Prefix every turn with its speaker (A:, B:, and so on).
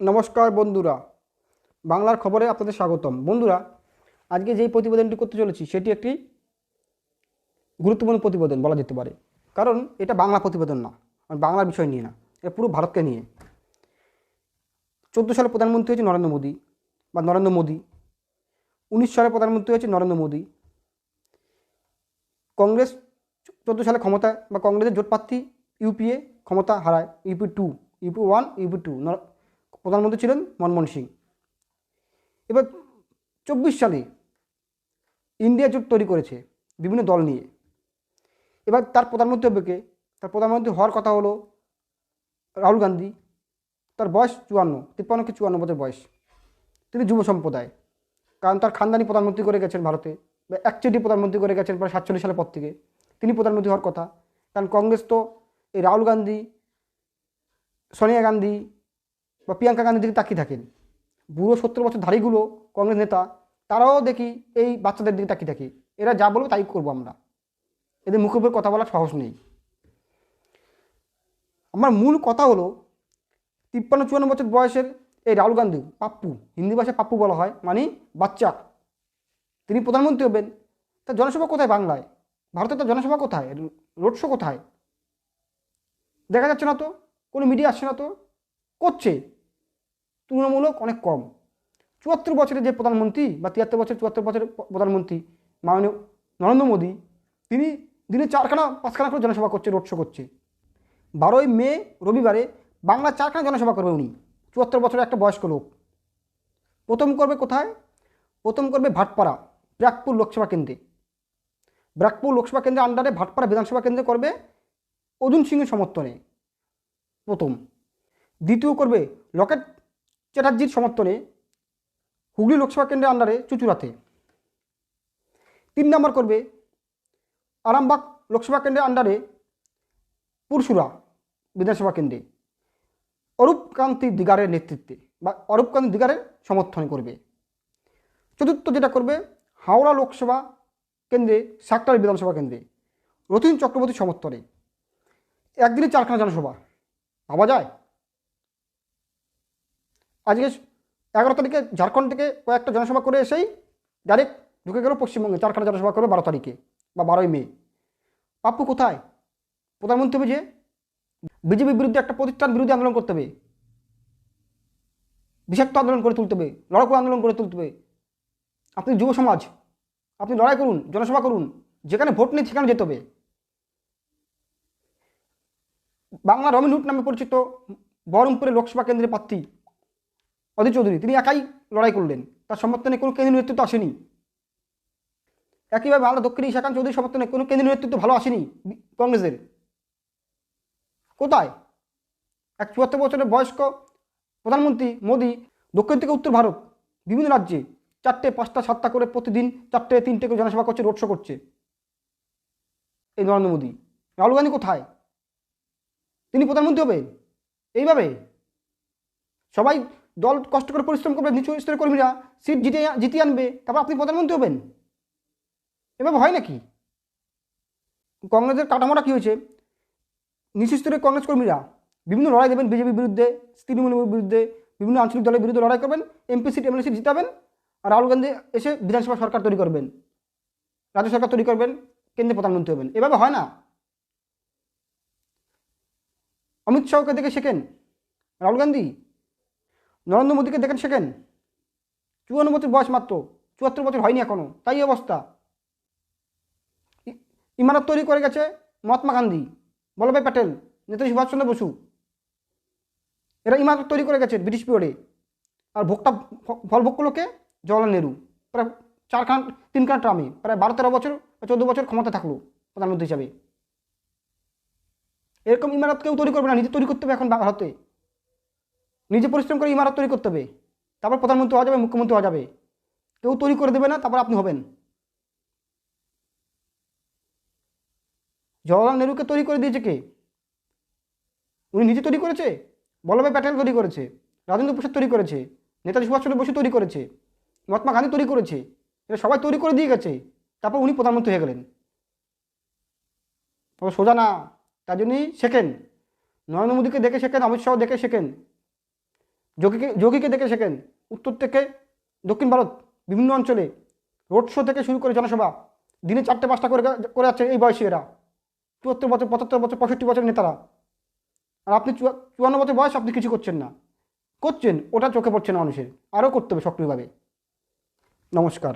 A: নমস্কার বন্ধুরা। বাংলার খবরে আপনাদের স্বাগতম। বন্ধুরা, আজকে যেই প্রতিবেদনটি করতে চলেছি, সেটি একটি গুরুত্বপূর্ণ প্রতিবেদন বলা যেতে পারে। কারণ এটা বাংলা প্রতিবেদন না আর বাংলার বিষয় নিয়ে না, এটা পুরো ভারতকে নিয়ে। চোদ্দ সালে প্রধানমন্ত্রী হয়েছে নরেন্দ্র মোদী বা নরেন্দ্র মোদী। উনিশ সালে প্রধানমন্ত্রী হয়েছে নরেন্দ্র মোদী। কংগ্রেস চোদ্দ সালে ক্ষমতায় বা কংগ্রেসের জোট প্রার্থী ইউপিএ ক্ষমতা হারায়, UP two, UP one, UP two প্রধানমন্ত্রী ছিলেন মনমোহন সিং। এবার চব্বিশ সালে ইন্ডিয়া জোট তৈরি করেছে বিভিন্ন দল নিয়ে। এবার তার প্রধানমন্ত্রী হবে কে? তার প্রধানমন্ত্রী হওয়ার কথা হলো রাহুল গান্ধী। তার বয়স চুয়ান্ন, তিপ্পান্ন কি চুয়ান্ন বছর বয়স। তিনি যুব সম্প্রদায়। কারণ তার খানদানি প্রধানমন্ত্রী করে গেছেন ভারতে, বা একচেটি প্রধানমন্ত্রী করে গেছেন প্রায় সাতচল্লিশ সালের পর থেকে। তিনি প্রধানমন্ত্রী হওয়ার কথা। কারণ কংগ্রেস তো এই রাহুল গান্ধী, সোনিয়া গান্ধী বা প্রিয়াঙ্কা গান্ধীর দিকে তাকিয়ে থাকেন। বুড়ো সত্তর বছর ধারীগুলো কংগ্রেস নেতা, তারাও দেখি এই বাচ্চাদের দিকে তাকিয়ে থাকি। এরা যা বলবে তাই করব আমরা। এদের উপর কথা বলার সাহস নেই। আমার মূল কথা হলো, তিপ্পান্ন চুয়ান্ন বছর বয়সের এই রাহুল গান্ধী, পাপ্পু, হিন্দি ভাষায় পাপ্পু বলা হয় মানে বাচ্চা। তিনি প্রধানমন্ত্রী হবেন। তার জনসভা কোথায় বাংলায়? ভারতে তার জনসভা কোথায়? রোড শো কোথায়? দেখা যাচ্ছে না তো? কোনো মিডিয়া আসছে না তো? করছে। তুলনামূলক অনেক কম। চুয়াত্তর বছরের যে প্রধানমন্ত্রী বা তিয়াত্তর বছর চুয়াত্তর বছরের প্রধানমন্ত্রী মাননীয় নরেন্দ্র মোদী, তিনি দিনে চারখানা, পাঁচখানা করে জনসভা করছে, রোড শো করছে। বারোই মে, রবিবারে বাংলা চারখানা জনসভা করবে উনি, চুয়াত্তর বছরের একটা বয়স্ক লোক। প্রথম করবে কোথায়? প্রথম করবে ভাটপাড়া, ব্রাকপুর লোকসভা কেন্দ্রে। ব্রাকপুর লোকসভা কেন্দ্রের আন্ডারে ভাটপাড়া বিধানসভা কেন্দ্রে করবে অর্জুন সিংয়ের সমর্থনে প্রথম। দ্বিতীয় করবে লকেট চ্যাটার্জির সমর্থনে হুগলি লোকসভা কেন্দ্রের আন্ডারে চুচুড়াতে। তিন নম্বর করবে আরামবাগ লোকসভা কেন্দ্রের আন্ডারে পুরসুরা বিধানসভা কেন্দ্রে। অরূপ কান্তি দিগারের নেতৃত্বে বা অরূপ কান্তি দিগারের সমর্থনে করবে। চতুর্থ যেটা করবে হাওড়া লোকসভা কেন্দ্রে সাকটার বিধানসভা কেন্দ্রে রতিন চক্রবর্তী সমর্থনে। একদিনে চারখানা জনসভা। ভাবা যায়? আজকে এগারো তারিখে ঝাড়খণ্ড থেকে কয়েকটা জনসভা করে এসেই ডাইরেক্ট ঢুকে গেল পশ্চিমবঙ্গে, চারখানা জনসভা করবে বারো তারিখে বা বারোই মে। পাপ্পু কোথায়? প্রধানমন্ত্রী হবে যে বিজেপির বিরুদ্ধে একটা প্রতিষ্ঠান বিরোধী আন্দোলন করতে হবে। বিষাক্ত আন্দোলন করে তুলতে হবে, লড়াকু আন্দোলন করে তুলতে হবে। আপনি যুব সমাজ, আপনি লড়াই করুন, জনসভা করুন, যেখানে ভোট নেই সেখানে যেতে হবে। বাংলা হুড নামে পরিচিত বহরমপুরের লোকসভা কেন্দ্রের প্রার্থী অধীর চৌধুরী, তিনি একাই লড়াই করলেন। তার সমর্থনে কোনো কেন্দ্রীয় নেতৃত্ব আসেনি। একইভাবে বাংলা দক্ষিণী ঈশাকান্ত চৌধুরীর সমর্থনে কোনো কেন্দ্রীয় নেতৃত্ব ভালো আসেনি কংগ্রেসের। কোথায়? এক চুয়াত্তর বছরের বয়স্ক প্রধানমন্ত্রী মোদী দক্ষিণ থেকে উত্তর ভারত, বিভিন্ন রাজ্যে চারটে, পাঁচটা, সাতটা করে প্রতিদিন চারটে, তিনটে করে জনসভা করছে, রোড শো করছে। এই নরেন্দ্র মোদী। রাহুল গান্ধী কোথায়? তিনি প্রধানমন্ত্রী হবে এইভাবে সবাই দল কষ্ট করে পরিশ্রম করবে, নিচু স্তরের কর্মীরা সিট জিতে জিতিয়ে আনবে, তারপর আপনি প্রধানমন্ত্রী হবেন। এভাবে হয় নাকি? কংগ্রেসের কাঠামোটা কী হয়েছে? নিচু স্তরের কংগ্রেস কর্মীরা বিভিন্ন লড়াই দেবেন, বিজেপির বিরুদ্ধে, তৃণমূলের বিরুদ্ধে, বিভিন্ন আঞ্চলিক দলের বিরুদ্ধে লড়াই করবেন, এমপি সিট, এমএলএ সিট জিতাবেন, আর রাহুল গান্ধী এসে বিধানসভা সরকার তৈরি করবেন, রাজ্য সরকার তৈরি করবেন, কেন্দ্রে প্রধানমন্ত্রী হবেন। এভাবে হয় না? অমিত শাহকে দেখে শেখেন, রাহুল গান্ধী নরেন্দ্র মোদীকে দেখেন শেখেন চুয়ান্ন বছর বয়স মাত্র, চুয়াত্তর বছর হয়নি এখনও, তাই অবস্থা। ইমারত তৈরি করে গেছে মহাত্মা গান্ধী, বল্লভভাই প্যাটেল, নেতাজি সুভাষচন্দ্র বসু। এরা ইমারত তৈরি করে গেছে ব্রিটিশ পিরিয়ডে। আর ফ- ফল ভোগ করল জওয়াহরলাল নেহরু। প্রায় চারখান, তিনখান ট্রামে, প্রায় বারো তেরো বছর চোদ্দ বছর ক্ষমতা থাকল প্রধানমন্ত্রী হিসাবে। এরকম ইমারত কেউ তৈরি করবে না, নিজে তৈরি করতে হবে এখন ভারতে। নিজে পরিশ্রম করে ইমারত তৈরি করতে হবে। তারপর প্রধানমন্ত্রী হওয়া যাবে, মুখ্যমন্ত্রী হওয়া যাবে। কেউ তৈরি করে দেবে না, তারপর আপনি হবেন। জওয়াহরলাল নেহরুকে তৈরি করে দিয়েছে কে? উনি নিজে তৈরি করেছে? বল্লভভাই প্যাটেল তৈরি করেছে, রাজেন্দ্র প্রসাদ তৈরি করেছে, নেতাজি সুভাষচন্দ্র বসু তৈরি করেছে, মহাত্মা গান্ধী তৈরি করেছে, এরা সবাই তৈরি করে দিয়ে গেছে। তারপর উনি প্রধানমন্ত্রী হয়ে গেলেন। সোজা না, তার জন্যই শেখেন। নরেন্দ্র মোদীকে দেখে শেখেন, অমিত শাহ দেখে শেখেন। যোগীকে যোগীকে দেখে শেখেন। উত্তর থেকে দক্ষিণ ভারত, বিভিন্ন অঞ্চলে রোড শো থেকে শুরু করে জনসভা, দিনে চারটে পাঁচটা করে করে যাচ্ছে এই বয়সী এরা। চুয়াত্তর বছর, পঁচাত্তর বছর, পঁয়ষট্টি বছর নেতারা। আর আপনি চুয়ান্ন বছর বয়স, আপনি কিছু করছেন না। করছেন, ওটা চোখে পড়ছে না মানুষের। আরও করতে হবে সক্রিয়ভাবে। নমস্কার।